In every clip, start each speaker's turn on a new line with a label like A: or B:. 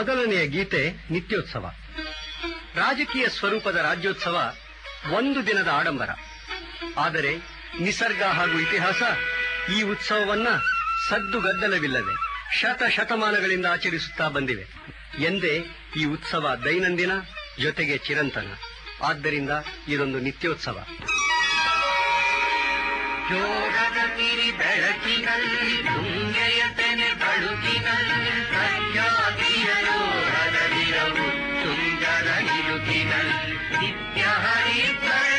A: ಮೊದಲನೆಯ ಗೀತೆ ನಿತ್ಯೋತ್ಸವ. ರಾಜಕೀಯ ಸ್ವರೂಪದ ರಾಜ್ಯೋತ್ಸವ ಒಂದು ದಿನದ ಆಡಂಬರ. ಆದರೆ ನಿಸರ್ಗ ಹಾಗೂ ಇತಿಹಾಸ ಈ ಉತ್ಸವವನ್ನ ಸದ್ದುಗದ್ದಲವಿಲ್ಲದೆ ಶತ ಶತಮಾನಗಳಿಂದ ಆಚರಿಸುತ್ತಾ ಬಂದಿವೆ. ಎಂದೇ ಈ ಉತ್ಸವ ದೈನಂದಿನ ಜೊತೆಗೆ ಚಿರಂತನ. ಆದ್ದರಿಂದ ಇದೊಂದು ನಿತ್ಯೋತ್ಸವ.
B: ಬೆಳಕಿನಲ್ಲಿ ुन्या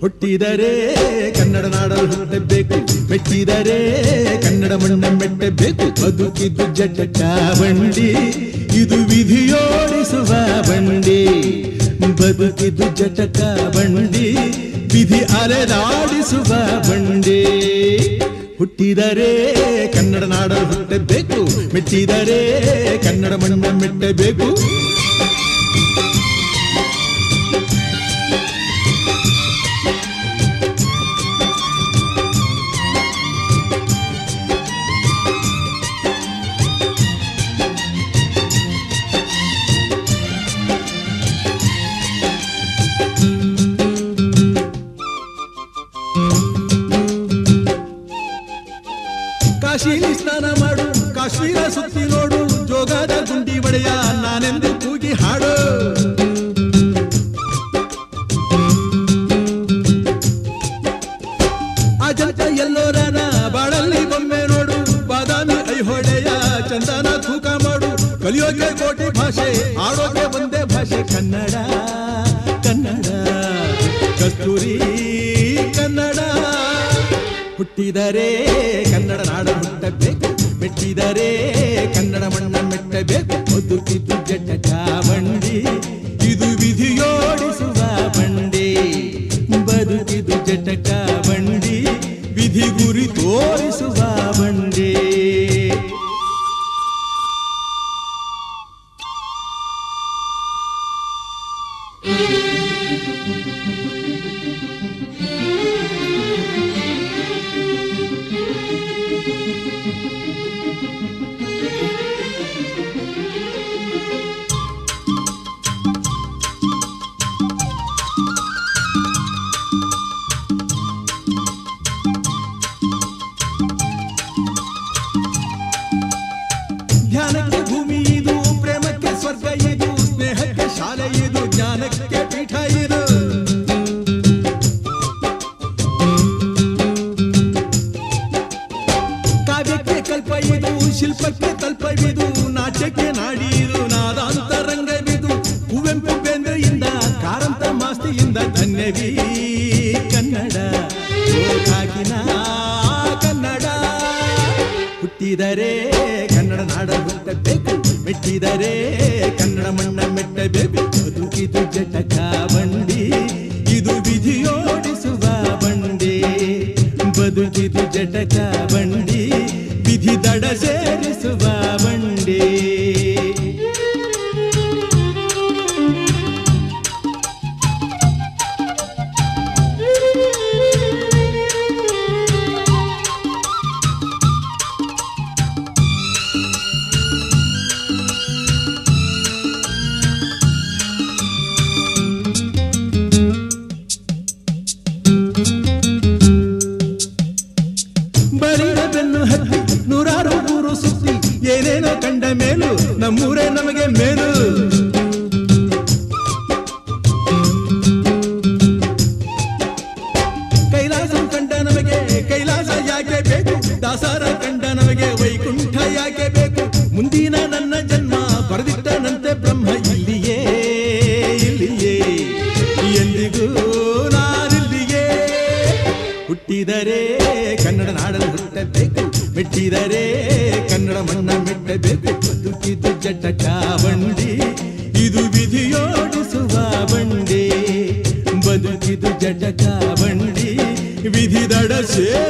C: ಹುಟ್ಟಿದರೆ ಕನ್ನಡ ನಾಡಲು ಹುಟ್ಟಬೇಕು ಮೆಚ್ಚಿದರೆ ಕನ್ನಡ ಮಣ್ಣ ಮೆಟ್ಟಬೇಕು ಬದುಕಿದ್ದು ಜಟ ಚಾವಂಡಿ ಇದು ವಿಧಿ ಬಂಡಿ ಬದುಕಿದು ಜಟಕ ಬಂಡಿ, ವಿಧಿ ಅಲೆದಾಡಿಸುವ ಬಂಡಿ. ಹುಟ್ಟಿದರೆ ಕನ್ನಡ ನಾಡ ಹುಟ್ಟಬೇಕು ಮೆಟ್ಟಿದರೆ ಕನ್ನಡ ಮಣ್ಣ ಮೆಟ್ಟಬೇಕು. ಚಂದನ ತೂಕ ಮಾಡು, ಕಲಿಯೋಕೆ ಕೋಟಿ ಭಾಷೆ ಆಡೋಕೆ ಒಂದೇ ಭಾಷೆ, ಕನ್ನಡ ಕನ್ನಡ. ಕಸ್ತೂರಿ ಕನ್ನಡ. ಹುಟ್ಟಿದರೆ ಕನ್ನಡ ನಾಡ ಹುಟ್ಟಬೇಕು ಮೆಟ್ಟಿದರೆ ಕನ್ನಡ ಮಣ್ಣ ಮೆಟ್ಟಬೇಕು ಬದುಕಿದ್ದು ಜಟ ಬಂಡಿ ಇದು ವಿಧಿಯೋಡಿಸುವ ಬಂಡಿ. ಬದುಕಿದು ಜಟಕ ಬಂಡಿ ವಿಧಿ ಗುರಿ ತೋರಿಸುವ ಬಂಡಿ. ಮಾಸ್ತಿಯಿಂದ ಧನ್ಯವೀ, ಕನ್ನಡ. ಕಾಕಿನ ಕನ್ನಡ. ಹುಟ್ಟಿದರೆ ಕನ್ನಡ ನಾಡ ಹುಟ್ಟಬೇಕು, ಮೆಟ್ಟಿದರೆ ಕನ್ನಡ ಮಣ್ಣ ಮೆಟ್ಟಬೇಕು. ಬದುಕಿದು ಜಟಕ ಬಂಡಿ ಇದು ವಿಧಿಯೋಡಿಸುವ ಬಂಡಿ. ಬದುಕಿದು ಜಟಕ ಬಂಡಿ ವಿಧಿ ದಡ ಸೇರಿಸುವ ಬಂಡಿ. ಕನ್ನಡ ಮಣ್ಣ ಮೆಟ್ಟಬೇಕು ಬದುಕಿದು ಜಟಕ ಬಂಡಿ ಇದು ವಿಧಿಯೋಡಿಸುವ ಬಂಡಿ. ಬದುಕಿದು ಜಟಕ ಬಂಡಿ ವಿಧಿ ದಡ ಸೇರಿಸುವ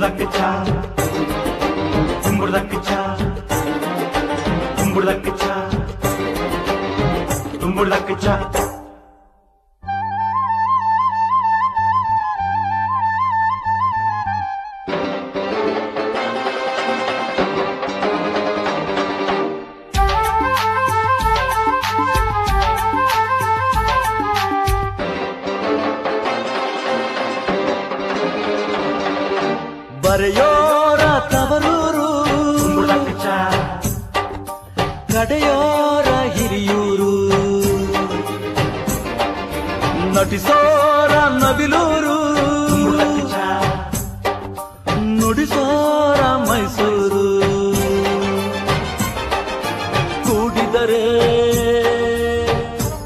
D: burda
E: que cha, un burda que cha, un burda
D: que cha,
E: un burda
D: que cha. ನಟಿಸೋರ
E: నవిలూరు
D: ನುಡಿಸೋರ Mysuru. ಕೂಡಿದರೆ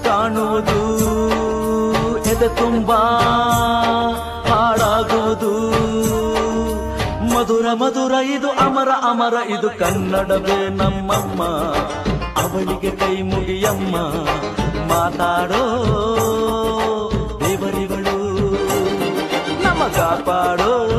D: ಕಾಣುವುದು, ಎದೆ ತುಂಬಾ ಹಾಡಾಗುವುದು. ಮಧುರ ಮಧುರ ಇದು ಅಮರ ಅಮರ, ಇದು ಕನ್ನಡವೇ ನಮ್ಮಮ್ಮ. ಅವಳಿಗೆ ಕೈ ಮುಗಿಯಮ್ಮ, ಮಾತಾಡೋ ನಮ್ಮ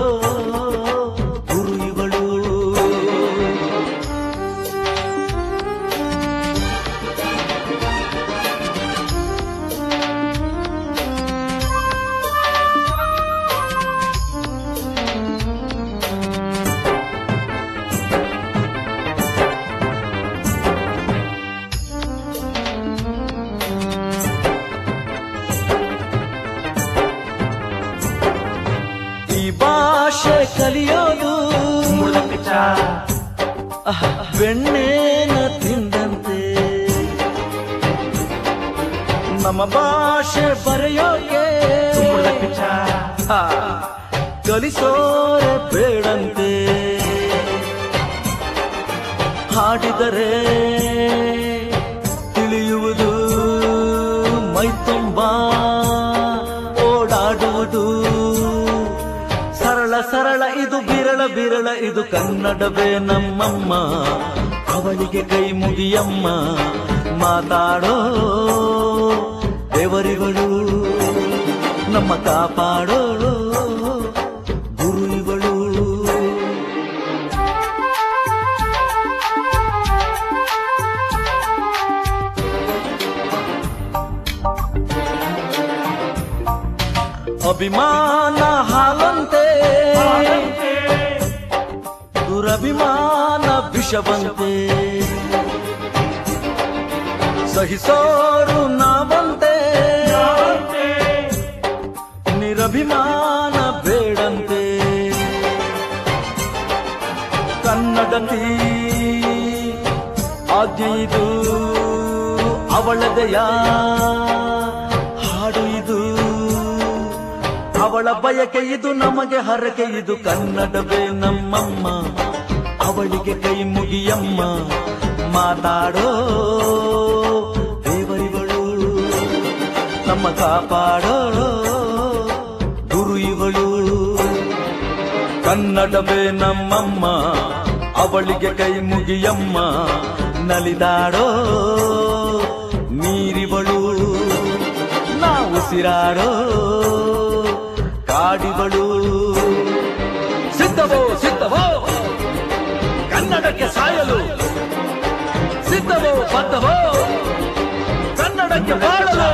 D: ಬೆಣ್ಣೆನ ತಿಂದಂತೆ. ನಮ್ಮ ಭಾಷೆ ಬರೆಯೋಕೆ ಕಲಿಸೋರೆ ಬೇಡಂತೆ. ಹಾಡಿದರೆ ಕನ್ನಡವೇ ನಮ್ಮಮ್ಮ ಅವಳಿಗೆ ಕೈ ಮುಗಿಯಮ್ಮ ಮಾತಾಡೋ ದೇವರಿಗಳು ನಮ್ಮ ಕಾಪಾಡೋ ಗುರು ದುರಭಿಮಾನ ವಿಷವಂತೆ ಸಹಿಸೋರು ನಾವಂತೆ. ನಿರಭಿಮಾನ ಬೇಡಂತೆ. ಕನ್ನಡತಿ ಆಜ್ಞೆ ಇದು ಅವಳದೆಯ. ಹಾಡು ಇದು ಅವಳ ಬಯಕೆ, ಇದು ನಮಗೆ ಹರಕೆ, ಇದು ಕನ್ನಡವೇ ನಮ್ಮಮ್ಮ. ಅವಳಿಗೆ ಕೈ ಮುಗಿಯಮ್ಮ. ಮಾತಾಡೋ ದೇವರಿಗಳು ನಮ್ಮ ಕಾಪಾಡೋ ಗುರು ಇವಳು. ಕನ್ನಡವೇ ನಮ್ಮಮ್ಮ. ಅವಳಿಗೆ ಕೈ ಮುಗಿಯಮ್ಮ. ನಲಿದಾಡೋ ನೀರಿವಳು. ನಾವು ಉಸಿರಾಡೋ ಕಾಡಿವಳು. ಸಾಯಲು ಸಿದ್ಧವೋ ಬದ್ಧವೋ ಕನ್ನಡಕ್ಕೆ ಬಾಳಲು